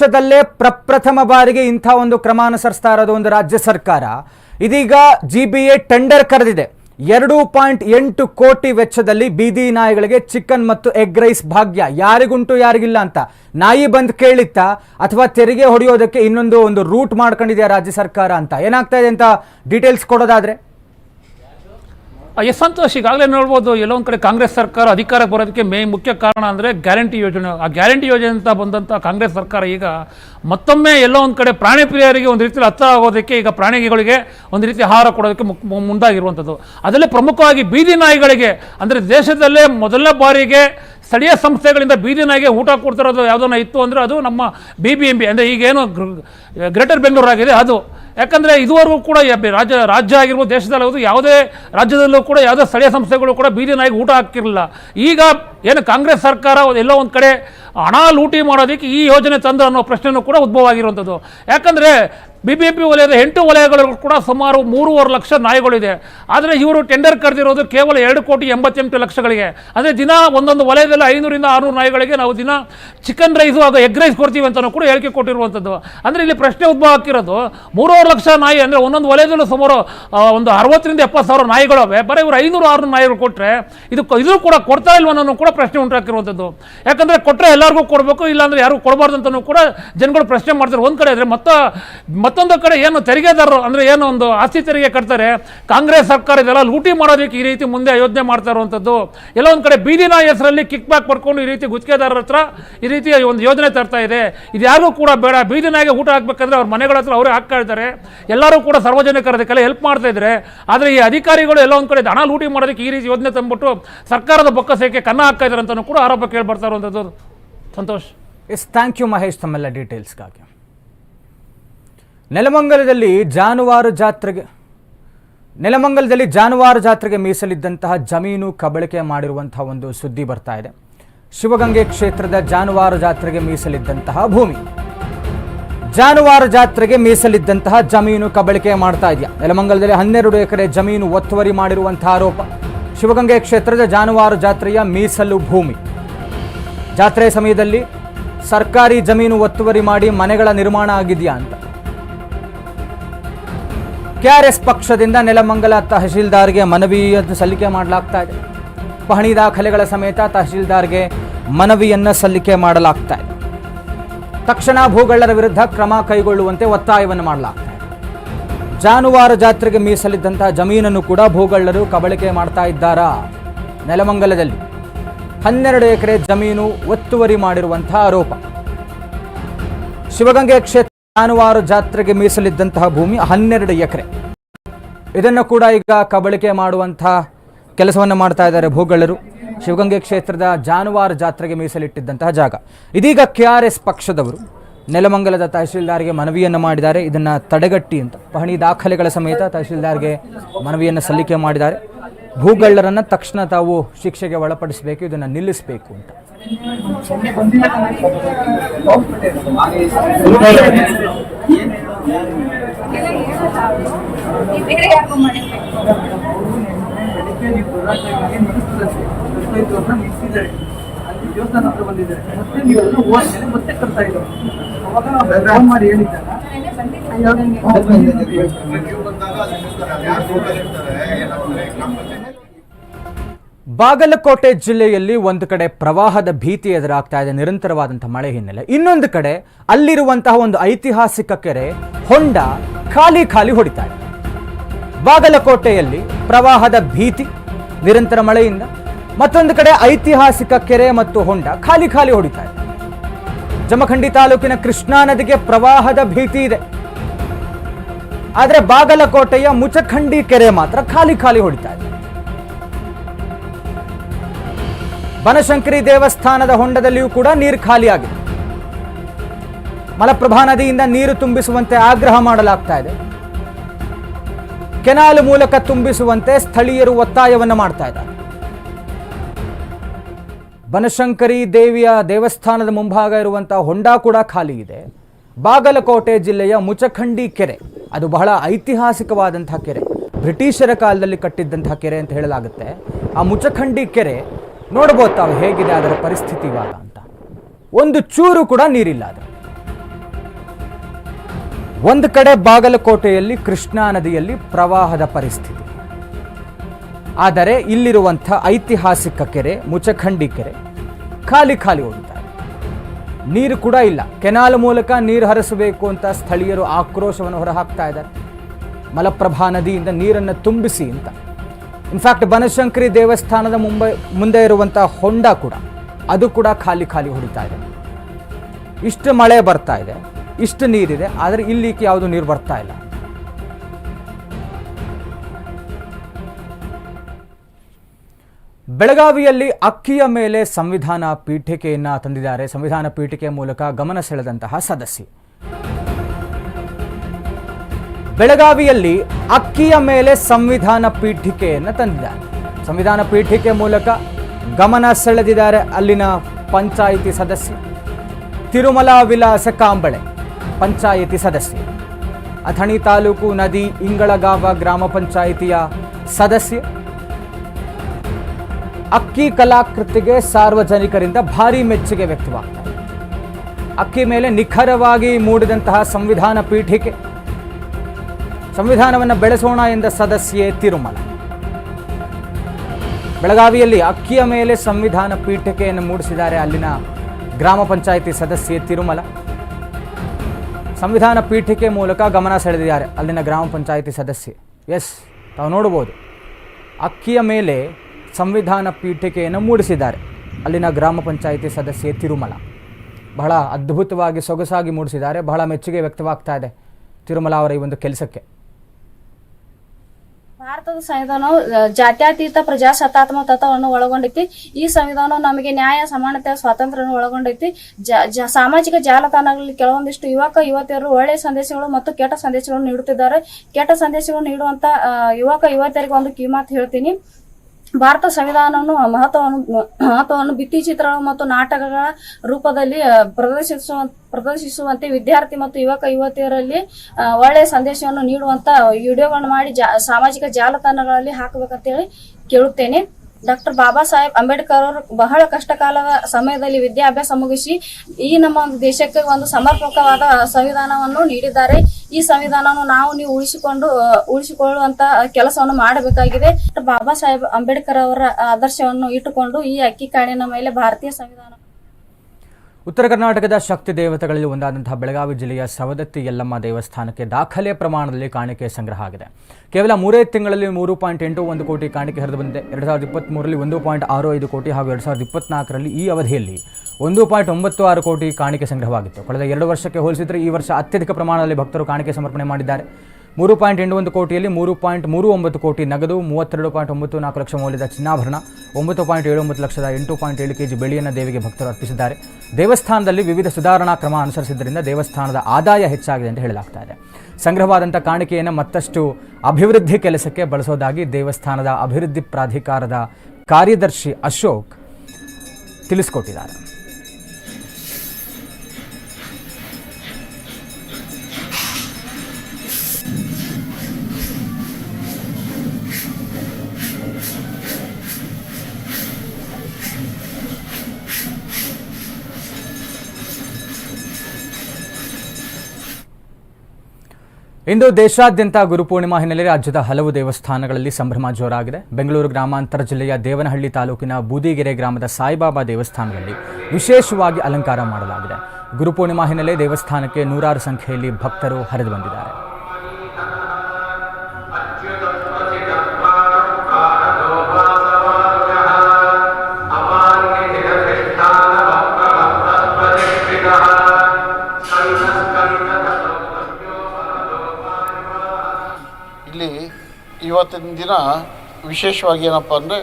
ದೇಶದಲ್ಲೇ ಪ್ರಪ್ರಥಮ ಬಾರಿಗೆ ಇಂಥ ಒಂದು ಕ್ರಮ ಅನುಸರಿಸ್ತಾ ಇರೋದು ಒಂದು ರಾಜ್ಯ ಸರ್ಕಾರ. ಇದೀಗ ಜಿ ಬಿ ಎ ಟೆಂಡರ್ ಕರೆದಿದೆ. ಎರಡು ಪಾಯಿಂಟ್ ಎಂಟು ಕೋಟಿ ವೆಚ್ಚದಲ್ಲಿ ಬೀದಿ ನಾಯಿಗಳಿಗೆ ಚಿಕನ್ ಮತ್ತು ಎಗ್ ರೈಸ್ ಭಾಗ್ಯ. ಯಾರಿಗುಂಟು, ಯಾರಿಗಿಲ್ಲ ಅಂತ. ನಾಯಿ ಬಂದು ಕೇಳಿತ್ತಾ? ಅಥವಾ ತೆರಿಗೆ ಹೊಡೆಯೋದಕ್ಕೆ ಇನ್ನೊಂದು ಒಂದು ರೂಟ್ ಮಾಡ್ಕೊಂಡಿದೆಯಾ ರಾಜ್ಯ ಸರ್ಕಾರ ಅಂತ? ಏನಾಗ್ತಾ ಇದೆ ಅಂತ ಡೀಟೇಲ್ಸ್ ಕೊಡೋದಾದ್ರೆ? ಎಸ್ ಸಂತೋಷ್ ಈಗಾಗಲೇ ನೋಡ್ಬೋದು, ಎಲ್ಲೋ ಒಂದು ಕಡೆ ಕಾಂಗ್ರೆಸ್ ಸರ್ಕಾರ ಅಧಿಕಾರಕ್ಕೆ ಬರೋದಕ್ಕೆ ಮೇ ಮುಖ್ಯ ಕಾರಣ ಅಂದರೆ ಗ್ಯಾರಂಟಿ ಯೋಜನೆ. ಆ ಗ್ಯಾರಂಟಿ ಯೋಜನೆ ಅಂತ ಬಂದಂಥ ಕಾಂಗ್ರೆಸ್ ಸರ್ಕಾರ ಈಗ ಮತ್ತೊಮ್ಮೆ ಎಲ್ಲೋ ಒಂದು ಕಡೆ ಪ್ರಾಣಿ ಪ್ರಿಯರಿಗೆ ಒಂದು ರೀತಿಯಲ್ಲಿ ಅರ್ಥ ಆಗೋದಕ್ಕೆ, ಈಗ ಪ್ರಾಣಿಗಳಿಗೆ ಒಂದು ರೀತಿ ಆಹಾರ ಕೊಡೋದಕ್ಕೆ ಮುಂದಾಗಿರುವಂಥದ್ದು. ಅದರಲ್ಲೇ ಪ್ರಮುಖವಾಗಿ ಬೀದಿ ನಾಯಿಗಳಿಗೆ, ಅಂದರೆ ದೇಶದಲ್ಲೇ ಮೊದಲನೇ ಬಾರಿಗೆ ಸ್ಥಳೀಯ ಸಂಸ್ಥೆಗಳಿಂದ ಬೀದಿ ನಾಯಿಗೆ ಊಟ ಕೊಡ್ತಿರೋದು ಯಾವುದನ್ನ ಇತ್ತು ಅಂದರೆ ಅದು ನಮ್ಮ ಬಿ ಬಿ ಎಂ ಬಿ ಅಂದರೆ ಈಗೇನು ಗ್ರೇಟರ್ ಬೆಂಗಳೂರು ಆಗಿದೆ ಅದು. ಯಾಕಂದರೆ ಇದುವರೆಗೂ ಕೂಡ ರಾಜ್ಯ ರಾಜ್ಯ ಆಗಿರ್ಬೋದು ದೇಶದಲ್ಲಾಗೋದು ಯಾವುದೇ ರಾಜ್ಯದಲ್ಲೂ ಕೂಡ ಯಾವುದೇ ಸ್ಥಳೀಯ ಸಂಸ್ಥೆಗಳು ಕೂಡ ಬೀದಿ ನಾಯಿಗೆ ಊಟ ಹಾಕಿರಲಿಲ್ಲ. ಈಗ ಏನು ಕಾಂಗ್ರೆಸ್ ಸರ್ಕಾರ ಎಲ್ಲೋ ಒಂದು ಕಡೆ ಹಣ ಲೂಟಿ ಮಾಡೋದಕ್ಕೆ ಈ ಯೋಜನೆ ತಂದು ಅನ್ನೋ ಪ್ರಶ್ನೆನೂ ಕೂಡ ಉದ್ಭವ ಆಗಿರುವಂಥದ್ದು. ಯಾಕಂದರೆ ಬಿ ಬಿ ಪಿ ವಲಯದ ಎಂಟು ವಲಯಗಳು ಕೂಡ ಸುಮಾರು ಮೂರುವರೆ ಲಕ್ಷ ನಾಯಿಗಳಿದೆ. ಆದರೆ ಇವರು ಟೆಂಡರ್ ಕರೆದಿರೋದು ಕೇವಲ ಎರಡು ಕೋಟಿ ಎಂಬತ್ತೆಂಟು ಲಕ್ಷಗಳಿಗೆ. ಅಂದರೆ ದಿನ ಒಂದೊಂದು ವಲಯದಲ್ಲಿ ಐನೂರಿಂದ ಆರುನೂರು ನಾಯಿಗಳಿಗೆ ನಾವು ದಿನ ಚಿಕನ್ ರೈಸು ಅದು ಎಗ್ ರೈಸ್ ಕೊಡ್ತೀವಿ ಅಂತಲೂ ಕೂಡ ಹೇಳಿಕೆ ಕೊಟ್ಟಿರುವಂಥದ್ದು. ಅಂದರೆ ಇಲ್ಲಿ ಪ್ರಶ್ನೆ ಉದ್ಭವ ಆಗ್ತಿರೋದು, ಮೂರುವರೆ ಲಕ್ಷ ನಾಯಿ ಅಂದರೆ ಒಂದೊಂದು ವಲಯದಲ್ಲೂ ಸುಮಾರು ಒಂದು ಅರವತ್ತರಿಂದ ಎಪ್ಪತ್ತು ಸಾವಿರ ನಾಯಿಗಳವೆ. ಬರೀ ಇವರು ಐನೂರು ಆರುನೂರು ನಾಯಿಗಳು ಕೊಟ್ಟರೆ ಇದು ಇದು ಕೂಡ ಕೊಡ್ತಾ ಇಲ್ವ ಅನ್ನೋ ಕೂಡ ಪ್ರಶ್ನೆ ಉಂಟಾಕಿರುವಂಥದ್ದು ಯಾಕಂದರೆ ಕೊಟ್ಟರೆ ಎಲ್ಲರಿಗೂ ಕೊಡಬೇಕು, ಇಲ್ಲಾಂದರೆ ಯಾರು ಕೊಡಬಾರ್ದು ಅಂತಲೂ ಕೂಡ ಜನಗಳು ಪ್ರಶ್ನೆ ಮಾಡ್ತಾರೆ ಒಂದು ಕಡೆ ಆದರೆ ಮತ್ತ ಮತ್ತೊಂದು ಕಡೆ ಏನು ತೆರಿಗೆದಾರರು ಅಂದರೆ ಏನು ಒಂದು ಆಸ್ತಿ ತೆರಿಗೆ ಕಟ್ತಾರೆ, ಕಾಂಗ್ರೆಸ್ ಸರ್ಕಾರ ಇದೆಲ್ಲ ಲೂಟಿ ಮಾಡೋದಕ್ಕೆ ಈ ರೀತಿ ಮುಂದೆ ಯೋಜನೆ ಮಾಡ್ತಾ ಇರುವಂಥದ್ದು ಎಲ್ಲ ಒಂದು ಕಡೆ ಬೀದಿನ ಹೆಸರಲ್ಲಿ ಕಿಕ್ ಬ್ಯಾಕ್ ಪಡ್ಕೊಂಡು ಈ ರೀತಿ ಗುತ್ತಿಗೆದಾರರ ಹತ್ರ ಈ ರೀತಿ ಒಂದು ಯೋಜನೆ ತರ್ತಾ ಇದೆ. ಇದು ಯಾರಿಗೂ ಕೂಡ ಬೇಡ. ಬೀದಿನಾಗೆ ಊಟ ಹಾಕ್ಬೇಕಂದ್ರೆ ಅವ್ರ ಮನೆಗಳ ಹತ್ರ ಅವರೇ ಹಾಕ್ತಾ ಇದ್ದಾರೆ. ಎಲ್ಲರೂ ಕೂಡ ಸಾರ್ವಜನಿಕರ ಅದಕ್ಕೆಲ್ಲ ಹೆಲ್ಪ್ ಮಾಡ್ತಾ ಇದ್ದಾರೆ. ಆದರೆ ಈ ಅಧಿಕಾರಿಗಳು ಎಲ್ಲ ಒಂದು ಕಡೆ ಹಣ ಲೂಟಿ ಮಾಡೋದಕ್ಕೆ ಈ ರೀತಿ ಯೋಜನೆ ತಂದ್ಬಿಟ್ಟು ಸರ್ಕಾರದ ಬೊಕ್ಕಸಕ್ಕೆ ಕನ್ನ ಹಾಕ್ತಾ ಇದ್ದಾರೆ ಅಂತಲೂ ಕೂಡ ಆರೋಪ ಕೇಳಿ ಬರ್ತಾ ಇರುವಂಥದ್ದು Santosh. Yes thank you Mahesh, ತಮ್ಮೆಲ್ಲ ಡೀಟೇಲ್ಸ್ಗಾಗಿ ನೆಲಮಂಗಲದಲ್ಲಿ ಜಾನುವಾರು ಜಾತ್ರೆಗೆ, ನೆಲಮಂಗಲದಲ್ಲಿ ಜಾನುವಾರು ಜಾತ್ರೆಗೆ ಮೀಸಲಿದ್ದಂತಹ ಜಮೀನು ಕಬಳಿಕೆ ಮಾಡಿರುವಂತಹ ಒಂದು ಸುದ್ದಿ ಬರ್ತಾ ಇದೆ. ಶಿವಗಂಗೆ ಕ್ಷೇತ್ರದ ಜಾನುವಾರು ಜಾತ್ರೆಗೆ ಮೀಸಲಿದ್ದಂತಹ ಭೂಮಿ. ಜಾನುವಾರು ಜಾತ್ರೆಗೆ ಮೀಸಲಿದ್ದಂತಹ ಜಮೀನು ಕಬಳಿಕೆ ಮಾಡ್ತಾ ಇದೆಯಾ? ನೆಲಮಂಗಲದಲ್ಲಿ ಹನ್ನೆರಡು ಎಕರೆ ಜಮೀನು ಒತ್ತುವರಿ ಮಾಡಿರುವಂತಹ ಆರೋಪ. ಶಿವಗಂಗೆ ಕ್ಷೇತ್ರದ ಜಾನುವಾರು ಜಾತ್ರೆಯ ಮೀಸಲು ಭೂಮಿ. ಜಾತ್ರೆ ಸಮಯದಲ್ಲಿ ಸರ್ಕಾರಿ ಜಮೀನು ಒತ್ತುವರಿ ಮಾಡಿ ಮನೆಗಳ ನಿರ್ಮಾಣ ಆಗಿದೆಯಾ ಅಂತ. ಕೆಆರ್ಎಸ್ ಪಕ್ಷದಿಂದ ನೆಲಮಂಗಲ ತಹಶೀಲ್ದಾರ್ಗೆ ಮನವಿಯನ್ನು ಸಲ್ಲಿಕೆ ಮಾಡಲಾಗ್ತಾ ಇದೆ. ಪಹಣಿ ದಾಖಲೆಗಳ ಸಮೇತ ತಹಶೀಲ್ದಾರ್ಗೆ ಮನವಿಯನ್ನು ಸಲ್ಲಿಕೆ ಮಾಡಲಾಗ್ತಾ ಇದೆ. ತಕ್ಷಣ ಭೂಗಳ್ಳರ ವಿರುದ್ಧ ಕ್ರಮ ಕೈಗೊಳ್ಳುವಂತೆ ಒತ್ತಾಯವನ್ನು ಮಾಡಲಾಗ್ತಾ ಇದೆ. ಜಾನುವಾರು ಜಾತ್ರೆಗೆ ಮೀಸಲಿದ್ದಂತಹ ಜಮೀನನ್ನು ಕೂಡ ಭೂಗಳ್ಳರು ಕಬಳಿಕೆ ಮಾಡ್ತಾ ಇದ್ದಾರಾ? ನೆಲಮಂಗಲದಲ್ಲಿ ಹನ್ನೆರಡು ಎಕರೆ ಜಮೀನು ಒತ್ತುವರಿ ಮಾಡಿರುವಂತಹ ಆರೋಪ. ಶಿವಗಂಗೆ ಕ್ಷೇತ್ರ ಜಾನುವಾರು ಜಾತ್ರೆಗೆ ಮೀಸಲಿದ್ದಂತಹ ಭೂಮಿ ಹನ್ನೆರಡು ಎಕರೆ. ಇದನ್ನು ಕೂಡ ಈಗ ಕಬಳಿಕೆ ಮಾಡುವಂತಹ ಕೆಲಸವನ್ನು ಮಾಡ್ತಾ ಇದ್ದಾರೆ ಭೂಗಳ್ಳರು. ಶಿವಗಂಗೆ ಕ್ಷೇತ್ರದ ಜಾನುವಾರು ಜಾತ್ರೆಗೆ ಮೀಸಲಿಟ್ಟಿದ್ದಂತಹ ಜಾಗ. ಇದೀಗ ಕೆ ಆರ್ ಎಸ್ ಪಕ್ಷದವರು ನೆಲಮಂಗಲದ ತಹಶೀಲ್ದಾರ್ಗೆ ಮನವಿಯನ್ನು ಮಾಡಿದ್ದಾರೆ. ಇದನ್ನು ತಡೆಗಟ್ಟಿ ಅಂತ ಪಹಣಿ ದಾಖಲೆಗಳ ಸಮೇತ ತಹಶೀಲ್ದಾರ್ಗೆ ಮನವಿಯನ್ನು ಸಲ್ಲಿಕೆ ಮಾಡಿದ್ದಾರೆ. ಭೂಗಳ್ಳರನ್ನು ತಕ್ಷಣ ತಾವು ಶಿಕ್ಷೆಗೆ ಒಳಪಡಿಸಬೇಕು, ಇದನ್ನು ನಿಲ್ಲಿಸಬೇಕು ಅಂತ. ಬೇರೆ ಯಾರಿಗೂ ಮಾಡಿರ್ಬೇಕು ದೇವಸ್ಥಾನ ಹತ್ರ ಬಂದಿದ್ದಾರೆ ಮತ್ತೆ ನೀವೆಲ್ಲ ಹೋದ್ಮೇಲೆ ಮತ್ತೆ ಕರ್ತಾ ಇದ್ರು ಅವಾಗ ಫೋನ್ ಮಾಡಿ ಹೇಳಿದ್ದಲ್ಲ ಬಂದಿದ್ದೆ ಬಾಗಲಕೋಟೆ ಜಿಲ್ಲೆಯಲ್ಲಿ ಒಂದು ಕಡೆ ಪ್ರವಾಹದ ಭೀತಿ ಎದುರಾಗ್ತಾ ಇದೆ ನಿರಂತರವಾದಂತಹ ಮಳೆ ಹಿನ್ನೆಲೆ. ಇನ್ನೊಂದು ಕಡೆ ಅಲ್ಲಿರುವಂತಹ ಒಂದು ಐತಿಹಾಸಿಕ ಕೆರೆ ಹೊಂಡ ಖಾಲಿ ಖಾಲಿ ಹೊಡಿತಾ ಇದೆ. ಬಾಗಲಕೋಟೆಯಲ್ಲಿ ಪ್ರವಾಹದ ಭೀತಿ, ನಿರಂತರ ಮಳೆಯಿಂದ ಮತ್ತೊಂದು ಕಡೆ ಐತಿಹಾಸಿಕ ಕೆರೆ ಮತ್ತು ಹೊಂಡ ಖಾಲಿ ಖಾಲಿ ಹೊಡಿತಾ ಇದೆ. ಜಮಖಂಡಿ ತಾಲೂಕಿನ ಕೃಷ್ಣಾ ನದಿಗೆ ಪ್ರವಾಹದ ಭೀತಿ ಇದೆ. ಆದರೆ ಬಾಗಲಕೋಟೆಯ ಮುಚಖಂಡಿ ಕೆರೆ ಮಾತ್ರ ಖಾಲಿ ಖಾಲಿ ಹೊಡಿತಾ ಇದೆ. ಬನಶಂಕರಿ ದೇವಸ್ಥಾನದ ಹೊಂಡದಲ್ಲಿಯೂ ಕೂಡ ನೀರು ಖಾಲಿಯಾಗಿದೆ. ಮಲಪ್ರಭಾ ನದಿಯಿಂದ ನೀರು ತುಂಬಿಸುವಂತೆ ಆಗ್ರಹ ಮಾಡಲಾಗ್ತಾ ಇದೆ. ಕೆನಾಲ್ ಮೂಲಕ ತುಂಬಿಸುವಂತೆ ಸ್ಥಳೀಯರು ಒತ್ತಾಯವನ್ನು ಮಾಡ್ತಾ ಇದ್ದಾರೆ. ಬನಶಂಕರಿ ದೇವಿಯ ದೇವಸ್ಥಾನದ ಮುಂಭಾಗ ಇರುವಂತಹ ಹೊಂಡ ಕೂಡ ಖಾಲಿ ಇದೆ. ಬಾಗಲಕೋಟೆ ಜಿಲ್ಲೆಯ ಮುಚಖಂಡಿ ಕೆರೆ, ಅದು ಬಹಳ ಐತಿಹಾಸಿಕವಾದಂತಹ ಕೆರೆ. ಬ್ರಿಟಿಷರ ಕಾಲದಲ್ಲಿ ಕಟ್ಟಿದ್ದಂತಹ ಕೆರೆ ಅಂತ ಹೇಳಲಾಗುತ್ತೆ. ಆ ಮುಚಖಂಡಿ ಕೆರೆ ನೋಡ್ಬೋದು ತಾವು ಹೇಗಿದೆ ಅದರ ಪರಿಸ್ಥಿತಿ ಇವಾಗ ಅಂತ. ಒಂದು ಚೂರು ಕೂಡ ನೀರಿಲ್ಲ ಅದು. ಒಂದು ಕಡೆ ಬಾಗಲಕೋಟೆಯಲ್ಲಿ ಕೃಷ್ಣಾ ನದಿಯಲ್ಲಿ ಪ್ರವಾಹದ ಪರಿಸ್ಥಿತಿ. ಆದರೆ ಇಲ್ಲಿರುವಂಥ ಐತಿಹಾಸಿಕ ಕೆರೆ, ಮುಚಖಂಡಿ ಕೆರೆ ಖಾಲಿ ಖಾಲಿ ಹೋಗುತ್ತಾರೆ ನೀರು ಕೂಡ ಇಲ್ಲ. ಕೆನಾಲ್ ಮೂಲಕ ನೀರು ಹರಿಸಬೇಕು ಅಂತ ಸ್ಥಳೀಯರು ಆಕ್ರೋಶವನ್ನು ಹೊರಹಾಕ್ತಾ ಇದ್ದಾರೆ. ಮಲಪ್ರಭಾ ನದಿಯಿಂದ ನೀರನ್ನು ತುಂಬಿಸಿ ಅಂತ. ಇನ್ಫ್ಯಾಕ್ಟ್ ಬನಶಂಕರಿ ದೇವಸ್ಥಾನದ ಮುಂಬೈ, ಮುಂದೆ ಇರುವಂಥ ಹೊಂಡ ಕೂಡ, ಅದು ಕೂಡ ಖಾಲಿ ಖಾಲಿ ಹೊಡಿತಾ ಇದೆ. ಇಷ್ಟು ಮಳೆ ಬರ್ತಾ ಇದೆ, ಇಷ್ಟು ನೀರಿದೆ, ಆದರೆ ಇಲ್ಲಿ ಯಾವುದು ನೀರು ಬರ್ತಾ ಇಲ್ಲ. ಬೆಳಗಾವಿಯಲ್ಲಿ ಅಕ್ಕಿಯ ಮೇಲೆ ಸಂವಿಧಾನ ಪೀಠಿಕೆಯನ್ನು ತಂದಿದ್ದಾರೆ. ಸಂವಿಧಾನ ಪೀಠಿಕೆ ಮೂಲಕ ಗಮನ ಸೆಳೆದಂತಹ ಸದಸ್ಯೆ. ಬೆಳಗಾವಿಯಲ್ಲಿ ಅಕ್ಕಿಯ ಮೇಲೆ ಸಂವಿಧಾನ ಪೀಠಿಕೆಯನ್ನು ತಂದಿದ್ದಾರೆ. ಸಂವಿಧಾನ ಪೀಠಿಕೆ ಮೂಲಕ ಗಮನ ಸೆಳೆದಿದ್ದಾರೆ ಅಲ್ಲಿನ ಪಂಚಾಯಿತಿ ಸದಸ್ಯ ತಿರುಮಲ ವಿಲಾಸ ಕಾಂಬಳೆ, ಪಂಚಾಯಿತಿ ಸದಸ್ಯ ಅಥಣಿ ತಾಲೂಕು ನದಿ ಇಂಗಳಗಾವ ಗ್ರಾಮ ಪಂಚಾಯಿತಿಯ ಸದಸ್ಯ. ಅಕ್ಕಿ ಕಲಾಕೃತಿಗೆ ಸಾರ್ವಜನಿಕರಿಂದ ಭಾರಿ ಮೆಚ್ಚುಗೆ ವ್ಯಕ್ತವಾಗ್ತದೆ ಅಕ್ಕಿ ಮೇಲೆ ನಿಖರವಾಗಿ ಮೂಡಿದಂತಹ ಸಂವಿಧಾನ ಪೀಠಿಕೆ ಸಂವಿಧಾನವನ್ನು ಬೆಳೆಸೋಣ ಎಂದ ಸದಸ್ಯೆ ತಿರುಮಲ. ಬೆಳಗಾವಿಯಲ್ಲಿ ಅಕ್ಕಿಯ ಮೇಲೆ ಸಂವಿಧಾನ ಪೀಠಿಕೆಯನ್ನು ಮೂಡಿಸಿದ್ದಾರೆ ಅಲ್ಲಿನ ಗ್ರಾಮ ಪಂಚಾಯಿತಿ ಸದಸ್ಯೆ ತಿರುಮಲ. ಸಂವಿಧಾನ ಪೀಠಿಕೆ ಮೂಲಕ ಗಮನ ಸೆಳೆದಿದ್ದಾರೆ ಅಲ್ಲಿನ ಗ್ರಾಮ ಪಂಚಾಯಿತಿ ಸದಸ್ಯೆ. ಎಸ್, ತಾವು ನೋಡ್ಬೋದು ಅಕ್ಕಿಯ ಮೇಲೆ ಸಂವಿಧಾನ ಪೀಠಿಕೆಯನ್ನು ಮೂಡಿಸಿದ್ದಾರೆ ಅಲ್ಲಿನ ಗ್ರಾಮ ಪಂಚಾಯಿತಿ ಸದಸ್ಯೆ ತಿರುಮಲ. ಬಹಳ ಅದ್ಭುತವಾಗಿ ಸೊಗಸಾಗಿ ಮೂಡಿಸಿದ್ದಾರೆ. ಬಹಳ ಮೆಚ್ಚುಗೆ ವ್ಯಕ್ತವಾಗ್ತಾ ಇದೆ ತಿರುಮಲ ಅವರ ಈ ಒಂದು ಕೆಲಸಕ್ಕೆ. ಭಾರತದ ಸಂವಿಧಾನವು ಜಾತ್ಯತೀತ ಪ್ರಜಾಸತ್ತಾತ್ಮಕ ತತ್ವವನ್ನು ಒಳಗೊಂಡೈತಿ ಈ ಸಂವಿಧಾನ ನಮಗೆ ನ್ಯಾಯ, ಸಮಾನತೆ, ಸ್ವಾತಂತ್ರ್ಯವನ್ನು ಒಳಗೊಂಡೈತಿ ಸಾಮಾಜಿಕ ಜಾಲತಾಣಗಳಲ್ಲಿ ಕೆಲವೊಂದಿಷ್ಟು ಯುವಕ, ಯುವತಿಯರು ಒಳ್ಳೆಯ ಸಂದೇಶಗಳು ಮತ್ತು ಕೆಟ್ಟ ಸಂದೇಶಗಳನ್ನು ನೀಡುತ್ತಿದ್ದಾರೆ. ಕೆಟ್ಟ ಸಂದೇಶಗಳನ್ನು ನೀಡುವಂತ ಯುವಕ, ಯುವತಿಯರಿಗೆ ಒಂದು ಕಿಮಾತ್ ಹೇಳ್ತೀನಿ. ಭಾರತ ಸಂವಿಧಾನವನ್ನು ಮಹತ್ವವನ್ನು ಮಹತ್ವವನ್ನು ಭಿತ್ತಿ ಚಿತ್ರಗಳು ಮತ್ತು ನಾಟಕಗಳ ರೂಪದಲ್ಲಿ ಪ್ರದರ್ಶಿಸುವ, ಪ್ರದರ್ಶಿಸುವಂತೆ ವಿದ್ಯಾರ್ಥಿ ಮತ್ತು ಯುವಕ, ಯುವತಿಯರಲ್ಲಿ ಒಳ್ಳೆಯ ಸಂದೇಶವನ್ನು ನೀಡುವಂತ ವಿಡಿಯೋಗಳನ್ನು ಮಾಡಿ ಸಾಮಾಜಿಕ ಜಾಲತಾಣಗಳಲ್ಲಿ ಹಾಕಬೇಕಂತೇಳಿ ಕೇಳುತ್ತೇನೆ. ಡಾಕ್ಟರ್ ಬಾಬಾ ಸಾಹೇಬ್ ಅಂಬೇಡ್ಕರ್ ಅವರು ಬಹಳ ಕಷ್ಟಕಾಲದ ಸಮಯದಲ್ಲಿ ವಿದ್ಯಾಭ್ಯಾಸ ಮುಗಿಸಿ ಈ ನಮ್ಮ ಒಂದು ದೇಶಕ್ಕೆ ಒಂದು ಸಮರ್ಪಕವಾದ ಸಂವಿಧಾನವನ್ನು ನೀಡಿದ್ದಾರೆ. ಈ ಸಂವಿಧಾನವನ್ನು ನಾವು ನೀವು ಉಳಿಸಿಕೊಂಡು ಉಳಿಸಿಕೊಳ್ಳುವಂತ ಕೆಲಸವನ್ನು ಮಾಡಬೇಕಾಗಿದೆ. ಬಾಬಾ ಸಾಹೇಬ್ ಅಂಬೇಡ್ಕರ್ ಅವರ ಆದರ್ಶವನ್ನು ಇಟ್ಟುಕೊಂಡು ಈ ಅಕ್ಕಿ ಕಾಣಿನ ಮೇಲೆ ಭಾರತೀಯ ಸಂವಿಧಾನ ಉತ್ತರ ಕರ್ನಾಟಕದ ಶಕ್ತಿ ದೇವತೆಗಳಲ್ಲಿ ಒಂದಾದಂತಹ ಬೆಳಗಾವಿ ಜಿಲ್ಲೆಯ ಸವದತ್ತಿ ಯಲ್ಲಮ್ಮ ದೇವಸ್ಥಾನಕ್ಕೆ ದಾಖಲೆ ಪ್ರಮಾಣದಲ್ಲಿ ಕಾಣಿಕೆ ಸಂಗ್ರಹ ಆಗಿದೆ. ಕೇವಲ ಮೂರೇ ತಿಂಗಳಲ್ಲಿ ಮೂರು ಪಾಯಿಂಟ್ ಎಂಟು ಒಂದು ಕೋಟಿ ಕಾಣಿಕೆ ಹರಿದು ಬಂದಿದೆ. ಎರಡು ಸಾವಿರದ ಇಪ್ಪತ್ತ್ಮೂರರಲ್ಲಿ ಒಂದು ಪಾಯಿಂಟ್ ಆರು ಐದು ಕೋಟಿ ಹಾಗೂ ಎರಡು ಸಾವಿರದ ಇಪ್ಪತ್ನಾಲ್ಕರಲ್ಲಿ ಈ ಅವಧಿಯಲ್ಲಿ ಒಂದು ಪಾಯಿಂಟ್ ಒಂಬತ್ತು ಆರು ಕೋಟಿ ಕಾಣಿಕೆ ಸಂಗ್ರಹವಾಗಿತ್ತು. ಕಳೆದ ಎರಡು ವರ್ಷಕ್ಕೆ ಹೋಲಿಸಿದರೆ ಈ ವರ್ಷ ಅತ್ಯಧಿಕ ಪ್ರಮಾಣದಲ್ಲಿ ಭಕ್ತರು ಕಾಣಿಕೆ ಸಮರ್ಪಣೆ ಮಾಡಿದ್ದಾರೆ. ಮೂರು ಪಾಯಿಂಟ್ ಎಂಟು ಒಂದು ಕೋಟಿಯಲ್ಲಿ ಮೂರು ಪಾಯಿಂಟ್ ಮೂರು ಒಂಬತ್ತು ಕೋಟಿ ನಗದು, ಮೂವತ್ತೆರಡು ಪಾಯಿಂಟ್ ಒಂಬತ್ತು ನಾಲ್ಕು ಲಕ್ಷ ಮೌಲ್ಯದ ಚಿನ್ನಾಭರಣ, ಒಂಬತ್ತು ಪಾಯಿಂಟ್ ಏಳು ಒಂಬತ್ತು ಲಕ್ಷದ ಎಂಟು ಪಾಯಿಂಟ್ ಏಳು ಕೆಜಿ ಬೆಳ್ಳಿಯನ್ನು ದೇವಿಗೆ ಭಕ್ತರು ಅರ್ಪಿಸಿದ್ದಾರೆ. ದೇವಸ್ಥಾನದಲ್ಲಿ ವಿವಿಧ ಸುಧಾರಣಾ ಕ್ರಮ ಅನುಸರಿಸಿದ್ದರಿಂದ ದೇವಸ್ಥಾನದ ಆದಾಯ ಹೆಚ್ಚಾಗಿದೆ ಅಂತ ಹೇಳಲಾಗ್ತಾ ಇದೆ. ಸಂಗ್ರಹವಾದಂಥ ಕಾಣಿಕೆಯನ್ನು ಮತ್ತಷ್ಟು ಅಭಿವೃದ್ಧಿ ಕೆಲಸಕ್ಕೆ ಬಳಸೋದಾಗಿ ದೇವಸ್ಥಾನದ ಅಭಿವೃದ್ಧಿ ಪ್ರಾಧಿಕಾರದ ಕಾರ್ಯದರ್ಶಿ ಅಶೋಕ್ ತಿಳಿಸಿಕೊಟ್ಟಿದ್ದಾರೆ. ಇಂದು ದೇಶಾದ್ಯಂತ ಗುರುಪೂರ್ಣಿಮಾ ಹಿನ್ನೆಲೆ ರಾಜ್ಯದ ಹಲವು ದೇವಸ್ಥಾನಗಳಲ್ಲಿ ಸಂಭ್ರಮ ಜೋರಾಗಿದೆ. ಬೆಂಗಳೂರು ಗ್ರಾಮಾಂತರ ಜಿಲ್ಲೆಯ ದೇವನಹಳ್ಳಿ ತಾಲೂಕಿನ ಬೂದಿಗೆರೆ ಗ್ರಾಮದ ಸಾಯಿಬಾಬಾ ದೇವಸ್ಥಾನದಲ್ಲಿ ವಿಶೇಷವಾಗಿ ಅಲಂಕಾರ ಮಾಡಲಾಗಿದೆ. ಗುರುಪೂರ್ಣಿಮಾ ಹಿನ್ನೆಲೆ ದೇವಸ್ಥಾನಕ್ಕೆ ನೂರಾರು ಸಂಖ್ಯೆಯಲ್ಲಿ ಭಕ್ತರು ಹರಿದು ಬಂದಿದ್ದಾರೆ. ಇವತ್ತಿನ ದಿನ ವಿಶೇಷವಾಗಿ ಏನಪ್ಪ ಅಂದರೆ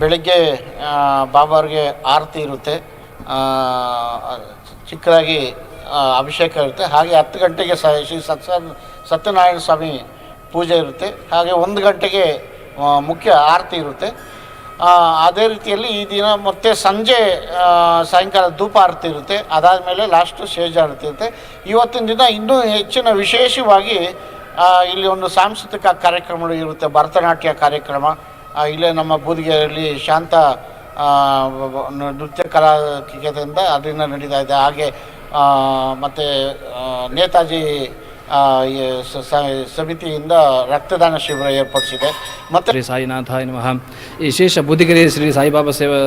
ಬೆಳಗ್ಗೆ ಬಾಬಾರಿಗೆ ಆರತಿ ಇರುತ್ತೆ. ಚಿಕ್ಕದಾಗಿ ಅಭಿಷೇಕ ಇರುತ್ತೆ. ಹಾಗೆ ಹತ್ತು ಗಂಟೆಗೆ ಸ, ಶ್ರೀ ಸತ್ಯ ಸತ್ಯನಾರಾಯಣ ಸ್ವಾಮಿ ಪೂಜೆ ಇರುತ್ತೆ. ಹಾಗೆ ಒಂದು ಗಂಟೆಗೆ ಮುಖ್ಯ ಆರತಿ ಇರುತ್ತೆ. ಅದೇ ರೀತಿಯಲ್ಲಿ ಈ ದಿನ ಮತ್ತೆ ಸಂಜೆ ಸಾಯಂಕಾಲ ಧೂಪ ಆರತಿ ಇರುತ್ತೆ. ಅದಾದಮೇಲೆ ಲಾಸ್ಟು ಸೇಜ್ ಆರತಿ ಇರುತ್ತೆ. ಇವತ್ತಿನ ದಿನ ಇನ್ನೂ ಹೆಚ್ಚಿನ ವಿಶೇಷವಾಗಿ ಇಲ್ಲಿ ಒಂದು ಸಾಂಸ್ಕೃತಿಕ ಕಾರ್ಯಕ್ರಮಗಳು ಇರುತ್ತೆ, ಭರತನಾಟ್ಯ ಕಾರ್ಯಕ್ರಮ. ಇಲ್ಲೇ ನಮ್ಮ ಬೂದಿಗೆರೆಯಲ್ಲಿ ಶಾಂತ ನೃತ್ಯ ಕಲಾ ಕಲಾಕೇಂದ್ರದಿಂದ ಅದರಿಂದ ನಡೀತಾ ಇದೆ. ಹಾಗೆ ಮತ್ತು ನೇತಾಜಿ ಸಮಿತಿಯಿಂದ ರಕ್ತದಾನ ಶಿಬಿರ ಏರ್ಪಡಿಸಿದೆ. ಮತ್ತು ಶ್ರೀ ಸಾಯಿನಾಥ ಈ ವಿಶೇಷ ಬುದ್ಧಿಗಿರಿ ಶ್ರೀ ಸಾಯಿಬಾಬಾ ಸೇವಾ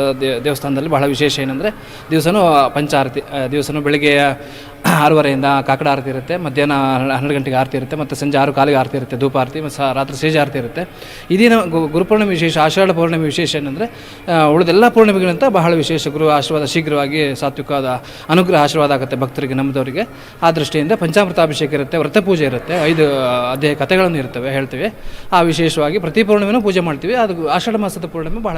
ದೇವಸ್ಥಾನದಲ್ಲಿ ಬಹಳ ವಿಶೇಷ ಏನಂದರೆ ದಿವಸನೂ ಪಂಚಾರತಿ ದಿವಸನೂ ಬೆಳಿಗ್ಗೆ ಆರೂವರೆಯಿಂದ ಕಾಕಡ ಆರತಿ ಇರುತ್ತೆ, ಮಧ್ಯಾಹ್ನ ಹನ್ನೆರಡು ಗಂಟೆಗೆ ಆರತಿ ಇರುತ್ತೆ, ಮತ್ತು ಸಂಜೆ ಆರು ಕಾಲಿಗೆ ಆರತಿ ಇರುತ್ತೆ, ಧೂಪ ಆರತಿ, ಮತ್ತು ರಾತ್ರಿ ಸೇಜ ಆರತಿ ಇರುತ್ತೆ. ಇದೇನ ಗುರುಪೂರ್ಣಿಮೆ ವಿಶೇಷ, ಆಷಾಢ ಪೌರ್ಣಿಮೆ ವಿಶೇಷ ಏನಂದರೆ ಉಳಿದೆಲ್ಲ ಪೂರ್ಣಿಮೆಗಳಂತ ಬಹಳ ವಿಶೇಷ ಗುರು ಆಶೀರ್ವಾದ ಶೀಘ್ರವಾಗಿ ಸಾತ್ವಿಕವಾದ ಅನುಗ್ರಹ ಆಶೀರ್ವಾದ ಆಗುತ್ತೆ ಭಕ್ತರಿಗೆ, ನಮ್ಮದವರಿಗೆ. ಆ ದೃಷ್ಟಿಯಿಂದ ಪಂಚಾಮೃತಾಭಿಷೇಕ ಇರುತ್ತೆ, ವ್ರತ ಪೂಜೆ ಇರುತ್ತೆ, ಐದು ಅದೇ ಕಥೆಗಳನ್ನು ಇರ್ತವೆ, ಹೇಳ್ತೀವಿ. ಆ ವಿಶೇಷವಾಗಿ ಪ್ರತಿ ಪೂರ್ಣಿಮೆನೂ ಪೂಜೆ ಮಾಡ್ತೀವಿ. ಅದು ಆಷಾಢ ಮಾಸದ ಪೂರ್ಣಿಮೆ ಬಹಳ